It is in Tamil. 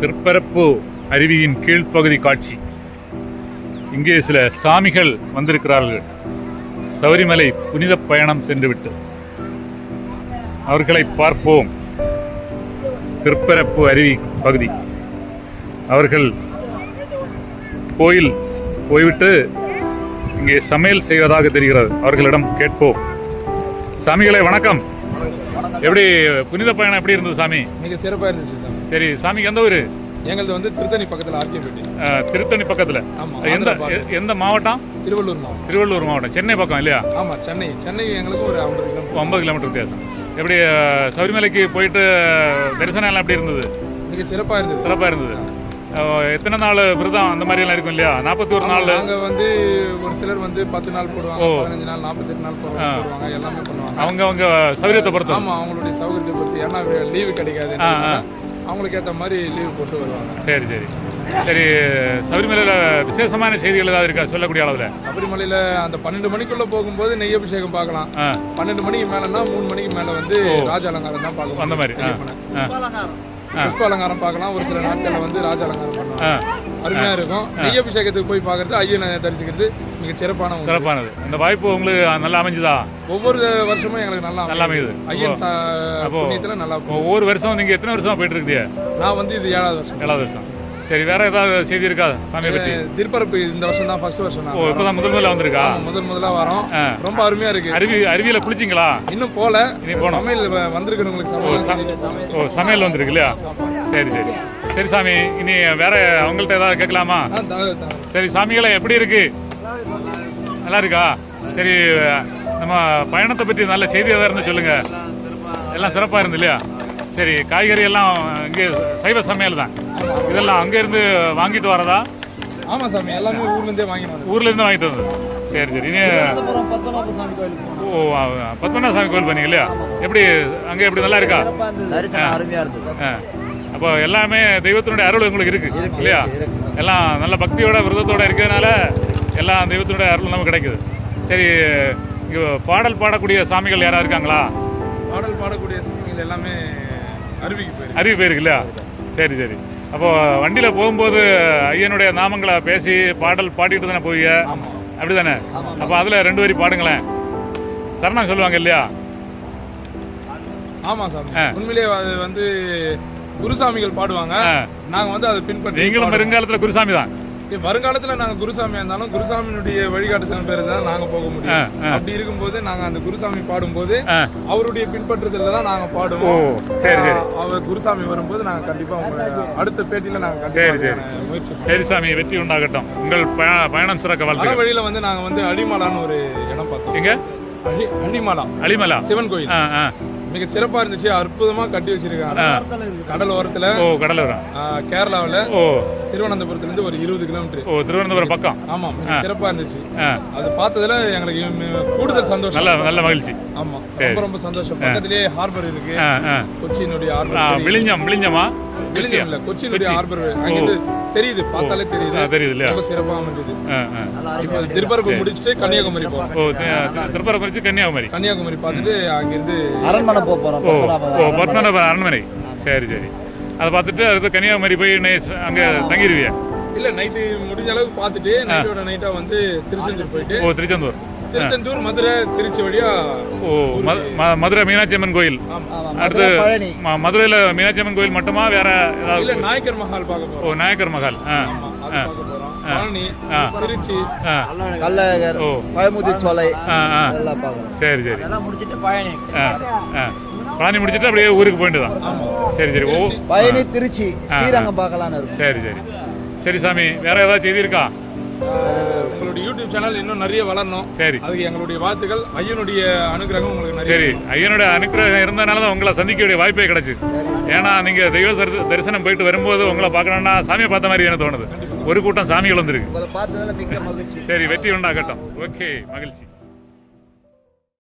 திருப்பரப்பு அருவியின் கீழ்ப்பகுதி காட்சி. இங்கே சில சாமிகள் வந்திருக்கிறார்கள். சபரிமலை புனித பயணம் சென்றுவிட்டு. அவர்களை பார்ப்போம். திருப்பரப்பு அருவி பகுதி. அவர்கள் கோயில் போய்விட்டு இங்கே சமையல் செய்வதாக தெரிகிறது. அவர்களிடம் கேட்போம். சாமிகளை வணக்கம். எப்படி புனித பயணம் எப்படி இருந்தது சாமி? மிக சிறப்பாக இருந்துச்சு சாமி. சரி சாமிக்கு எந்த ஊர்? எங்களது வந்து திருத்தணி பக்கத்தில் ஆர்கேபேட்டை திருத்தணி பக்கத்தில். ஆமாம் எந்த எந்த மாவட்டம்? திருவள்ளூர் மாவட்டம். திருவள்ளூர் மாவட்டம். சென்னை பக்கம் இல்லையா? ஆமாம் சென்னை. சென்னை எங்களுக்கு ஒரு ஐம்பது கிலோமீட்டர் ஐம்பது கிலோமீட்டர் வித்தியாசம். எப்படி சபரிமலைக்கு போயிட்டு தரிசனம் எல்லாம் எப்படி இருந்தது? மிக சிறப்பாக இருந்தது. சிறப்பாக இருந்தது. எத்தனை நாள் விரதம் அந்த மாதிரி எல்லாம் இருக்கும் இல்லையா? நாற்பத்தி ஒரு நாள். நாங்கள் வந்து ஒரு சிலர் வந்து பத்து நாள் போடுவாங்க. பதினஞ்சு நாள் நாற்பத்தெட்டு நாள் போடுவாங்க எல்லாமே பண்ணுவாங்க. அவங்க அவங்க சௌகரியத்தை பொறுத்து. ஆமாம் அவங்களுடைய சௌகரியத்தை பொறுத்து. ஏன்னா லீவு கிடைக்காது. அவங்களுக்கு ஏற்ற மாதிரி லீவு போட்டு வருவாங்க. சரி சரி. சரி சபரிமலையில் விசேஷமான செய்திகள் ஏதாவது இருக்கா? சொல்லக்கூடிய அளவில். சபரிமலையில் அந்த பன்னெண்டு மணிக்குள்ளே போகும்போது நெய் அபிஷேகம் பார்க்கலாம் பன்னெண்டு மணிக்கு மேலேனா மூணு மணிக்கு மேலே வந்து ராஜ அலங்காரம் தான் பார்க்கலாம் அந்த மாதிரி. ஆ. ஐயப்பனை. ஆ. புஷ்ப அலங்காரம் பார்க்கலாம். ஒரு சில நாட்களில் வந்து ராஜ அலங்காரம் பண்ணுவாங்க ஆ. அருமையா இருக்கும். நெய் அபிஷேகத்துக்கு போய் பார்க்கறது ஐயனை தரிசிக்கிறது மிக சிறப்பான சிறப்பானது. இந்த வாய்ப்பு உங்களுக்கு நல்லா அமைஞ்சுதா? ஒவ்வொரு வருஷமும் எங்களுக்கு நல்லா நல்லா அமையுது. ஐயன் அப்போ- நல்லா. ஒவ்வொரு வருஷம் நீங்கள் எத்தனை வருஷமா போயிட்டு இருக்குதியா நான் வந்து இது ஏழாவது வருஷம். ஏழாவது வருஷம். சரி வேற ஏதாவது செய்தி இருக்கா? சாமியை பற்றி? திருப்பரப்பு இந்த வருஷம் தான் ஃபர்ஸ்ட் வருஷம் ஓ தான் இப்போதான் முதல் முதல்ல வந்திருக்கா? முதல் முதலா வரோம். ரொம்ப அருமையா இருக்கு. அருவி அருவியில் குளிச்சிங்களா? இன்னும் போல. இனி போகணும். சமையல் வந்திருக்கிறவங்களுக்கு ஓ சமையல். வந்திருக்கு இல்லையா? சரி சரி. சரி சாமி இனி வேற அவங்கள்ட்ட ஏதாவது கேட்கலாமா? சரி சாமிகளை எப்படி இருக்கு? நல்லா இருக்கா? சரி நம்ம பயணத்தை பற்றி நல்ல செய்தி ஏதாவது இருந்து சொல்லுங்க. எல்லாம் சிறப்பாக இருந்து இல்லையா? சரி காய்கறி எல்லாம் இங்கே சைவ சமையல் தான். இதெல்லாம் அங்கேருந்து வாங்கிட்டு வரதா? ஆமா சாமி எல்லாமே ஊர்ல இருந்தே வாங்கிட்டு வந்தோம் ஊர்ல இருந்து வாங்கிட்டு வந்தது. சரி சரி. இனி ஓ பத்மநாப சாமி கோயில் பண்ணீங்க இல்லையா? எப்படி அங்கே எப்படி நல்லா இருக்கா. அப்போ எல்லாமே தெய்வத்தினுடைய அருள் உங்களுக்கு இருக்கு இல்லையா? எல்லாம் நல்ல பக்தியோட விரதத்தோட இருக்கிறதுனால எல்லாம் தெய்வத்தினுடைய அருள் நமக்கு கிடைக்குது. சரி இங்கே பாடல் பாடக்கூடிய சாமிகள் யாராவது இருக்காங்களா? பாடல் பாடக்கூடிய சாமிகள் எல்லாமே அருவிக்கு போயிருக்கு அறிவு போயிருக்கு இல்லையா சரி சரி. அப்போ வண்டியில் போகும்போது ஐயனுடைய நாமங்களை பேசி பாடல் பாடிட்டு தானே போவீங்க? ஆமா. அப்படி தானே அப்போ அதில் ரெண்டு வரி பாடுங்களேன். சரணம் சொல்லுவாங்க இல்லையா? ஆமா ஆ. உண்மையிலேயே அது வந்து குருசாமிகள் பாடுவாங்க. நாங்க வந்து அதை பின்பற்றி நீங்களும் பாடுவோம். வருங்காலத்தில் குருசாமி தான் வருங்காலத்துல நாங்க குருசாமியா இருந்தாலும் குருசாமியினுடைய வழிகாட்டுதல் பேர் தான் நாங்க போக முடியும். அப்படி இருக்கும்போது நாங்க அந்த குருசாமி பாடும்போது அவருடைய பின்பற்றுதல தான் நாங்க ஓ பாடுவோம் சரி. அவர் குருசாமி வரும்போது நாங்க கண்டிப்பா உங்களை அடுத்த பேட்டியில நாங்க சரி, சரி. முயற்சி. சரி சாமி வெற்றி உண்டாகட்டும். உங்கள் பய- பயணம் சிறக்க வாழ்த்துக்கள். வழியில வந்து நாங்க வந்து அடிமலான்னு ஒரு இடம் பார்த்தோம். எங்க? அடி அடிமலா. அலிமலா சிவன் கோயில். மிக சிறப்பா இருந்துச்சு. அற்புதமா கட்டி வச்சிருக்காங்க. கடல் ஓரத்துல ஓ கடலூரம் கேரளாவுல ஓ. திருவனந்தபுரத்துல இருந்து ஒரு இருபது கிலோமீட்டர். ஓ திருவனந்தபுரம் பக்கம். ஆமா மிக சிறப்பா இருந்துச்சு. அது பார்த்ததுல எங்களுக்கு கூடுதல் சந்தோஷம். நல்ல நல்ல மகிழ்ச்சி. ஆமா. ரொம்ப ரொம்ப சந்தோஷம். பக்கத்திலேயே ஹார்பர் இருக்கு. கொச்சியினுடைய ஹார்பர் விழிஞ்சம் விழிஞ்சமா? வெளிச்சம் இல்ல கொச்சியினுடைய ஹார்பர் அங்கிருந்து தெரியுது பார்த்தாலே தெரியுது. தெரியுது இல்லையா? ரொம்ப சிறப்பா அமைஞ்சது. இப்போ திருப்பரப்பு முடிச்சுட்டு கன்னியாகுமரி போறோம் ஓ திருப்பரம் குறிச்சி கன்னியாகுமரி. கன்னியாகுமரி பார்த்துட்டு அங்கிருந்து அரண்மனை போக போறோம் ஓ ஓ அரண்மனை. சரி சரி. அதை பார்த்துட்டு அடுத்து கன்னியாகுமரி போய் அங்கே தங்கிடுவியா இல்ல நைட்டு முடிஞ்ச அளவுக்கு பார்த்துட்டு நைட்டோட நைட்டா வந்து திருச்செந்தூர் போயிட்டு ஓ திருச்செந்தூர். திருச்செந்தூர் மதுரை திருச்சி வழியா ஓ மதுரை மீனாட்சி அம்மன் கோயில் அடுத்து மதுரையில மீனாட்சி அம்மன் கோயில் மட்டுமா வேற இல்ல ஏதாவது நாயக்கர் மஹால் பார்க்க போறோம். ஓ நாயக்கர் மகால் ஆ. திருச்சி. ஆ. கள்ளழகர் பழமுதி சோலை சரி சரி. அதெல்லாம் முடிச்சிட்டு பழனி. முடிச்சிட்டு அப்படியே ஊருக்கு போயிட்டு தான். சரி சரி. ஓ பழனி திருச்சி ஸ்ரீரங்கம் பார்க்கலான்னு இருக்கும். சரி சரி. சரி சாமி. வேற ஏதாவது செய்தி இருக்கா? யூடியூப் சேனல் இன்னும் நிறைய வளரணும். சரி. அதுக்கு எங்களுடைய வாழ்த்துக்கள். ஐயனுடைய அனுகிரகம் உங்களுக்கு நிறைய சரி. ஐயனுடைய அனுக்கிரகம் இருந்தனால தான் உங்களை சந்திக்கக்கூடிய வாய்ப்பே கிடைச்சு. ஏன்னா நீங்க தெய்வ தரி- தரிசனம் போயிட்டு வரும்போது உங்களை பார்க்கணும்னா சாமியை பார்த்த மாதிரி எனக்கு தோணுது. ஒரு கூட்டம் சாமிகள் வந்திருக்கு உங்களை பார்த்ததுல மிக்க மகிழ்ச்சி. சரி வெற்றி உண்டாகட்டும். ஓகே மகிழ்ச்சி.